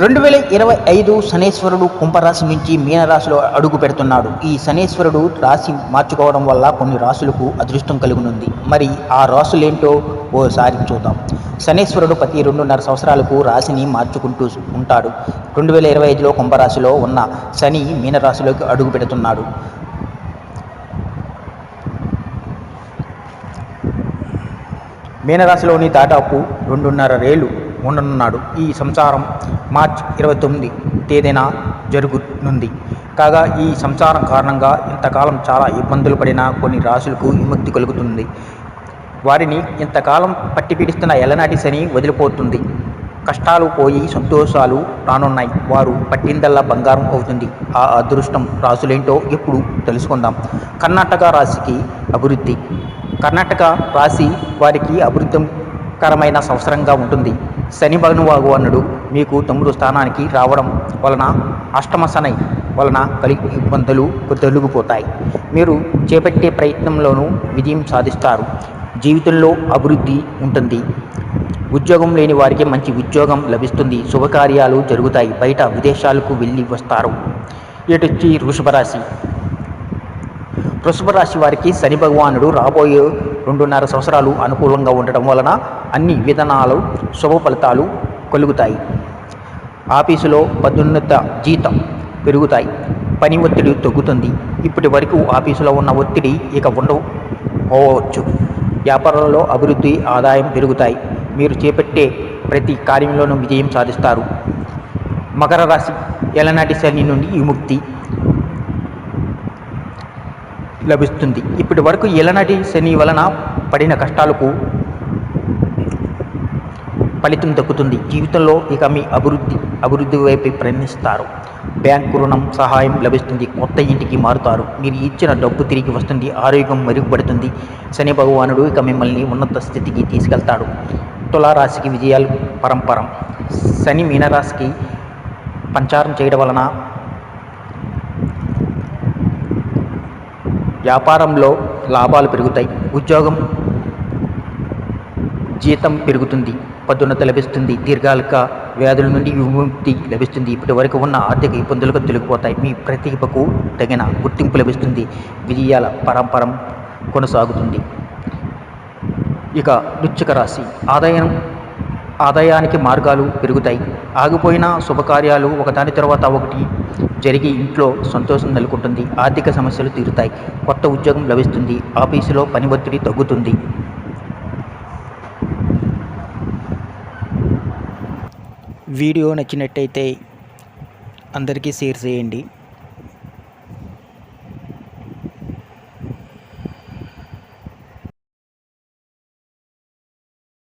రెండు వేల ఇరవై ఐదు శనేశ్వరుడు కుంభరాశి నుంచి మీనరాశిలో అడుగు పెడుతున్నాడు. ఈ శనేశ్వరుడు రాశి మార్చుకోవడం వల్ల కొన్ని రాశులకు అదృష్టం కలుగునుంది. మరి ఆ రాశులేంటో ఓసారి చూద్దాం. శనేశ్వరుడు ప్రతి రెండున్నర సంవత్సరాలకు రాశిని మార్చుకుంటూ ఉంటాడు. రెండు వేల ఇరవై ఐదులో కుంభరాశిలో ఉన్న శని మీనరాశిలోకి అడుగు పెడుతున్నాడు. మీనరాశిలోని దాదాపు రెండున్నర రేళ్ళు ఉండనున్నాడు. ఈ సంసారం మార్చ్ ఇరవై తొమ్మిది తేదీన జరుగునుంది. కాగా ఈ సంసారం కారణంగా ఇంతకాలం చాలా ఇబ్బందులు పడిన కొన్ని రాశులకు విముక్తి కలుగుతుంది. వారిని ఇంతకాలం పట్టిపీడిస్తున్న ఎలనాటి శని వదిలిపోతుంది. కష్టాలు పోయి సంతోషాలు రానున్నాయి. వారు పట్టిందల్లా బంగారం అవుతుంది. ఆ అదృష్టం రాసులేంటో ఎప్పుడు తెలుసుకుందాం. కర్ణాటక రాశికి అభివృద్ధి. కర్ణాటక రాశి వారికి అభివృద్ధి కరమైన సంవత్సరంగా ఉంటుంది. శని భగవానుడు మీకు తొమ్మిదో స్థానానికి రావడం వలన అష్టమశన వలన కలిగి ఇబ్బందులు తొలగిపోతాయి. మీరు చేపట్టే ప్రయత్నంలోనూ విజయం సాధిస్తారు. జీవితంలో అభివృద్ధి ఉంటుంది. ఉద్యోగం లేని వారికి మంచి ఉద్యోగం లభిస్తుంది. శుభకార్యాలు జరుగుతాయి. బయట విదేశాలకు వెళ్ళి వస్తారు. ఇటొచ్చి వృషభ రాశి. వృషభ రాశి వారికి శని భగవానుడు రాబోయే రెండున్నర సంవత్సరాలు అనుకూలంగా ఉండటం వలన అన్ని విధానాలు శుభ ఫలితాలు కలుగుతాయి. ఆఫీసులో పదోన్నత జీతం పెరుగుతాయి. పని ఒత్తిడి తగ్గుతుంది. ఇప్పటి వరకు ఆఫీసులో ఉన్న ఒత్తిడి ఇక ఉండకపోవచ్చు వ్యాపారంలో అభివృద్ధి ఆదాయం పెరుగుతాయి. మీరు చేపట్టే ప్రతి కార్యంలోనూ విజయం సాధిస్తారు. మకర రాశి ఎలనాటి శని నుండి విముక్తి లభిస్తుంది. ఇప్పటి వరకు ఎలనాటి శని వలన పడిన కష్టాలకు ఫలితం దక్కుతుంది. జీవితంలో ఇక మీ అభివృద్ధి అభివృద్ధి వైపు ప్రయాణిస్తారు. బ్యాంకు రుణం సహాయం లభిస్తుంది. కొత్త ఇంటికి మారుతారు. మీరు ఇచ్చిన డబ్బు తిరిగి వస్తుంది. ఆరోగ్యం మెరుగుపడుతుంది. శని భగవానుడు ఇక మిమ్మల్ని ఉన్నత స్థితికి తీసుకెళ్తాడు. తులారాశికి విజయాలు పరంపరం. శని మీనరాశికి పంచారం చేయడం వలన వ్యాపారంలో లాభాలు పెరుగుతాయి. ఉద్యోగం జీతం పెరుగుతుంది. పదోన్నత లభిస్తుంది. దీర్ఘాలిక వ్యాధుల నుండి విముక్తి లభిస్తుంది. ఇప్పటి వరకు ఉన్న ఆర్థిక ఇబ్బందులకు తొలగిపోతాయి. మీ ప్రతిభకు తగిన గుర్తింపు లభిస్తుంది. విజయాల పరంపరం కొనసాగుతుంది. ఇక వృశ్చిక రాశి. ఆదాయం ఆదాయానికి మార్గాలు పెరుగుతాయి. ఆగిపోయిన శుభకార్యాలు ఒకదాని తర్వాత ఒకటి జరిగి ఇంట్లో సంతోషం నెలకొంటుంది. ఆర్థిక సమస్యలు తీరుతాయి. కొత్త ఉద్యోగం లభిస్తుంది. ఆఫీసులో పని ఒత్తిడి తగ్గుతుంది. వీడియో నచ్చినట్టయితే అందరికీ షేర్ చేయండి.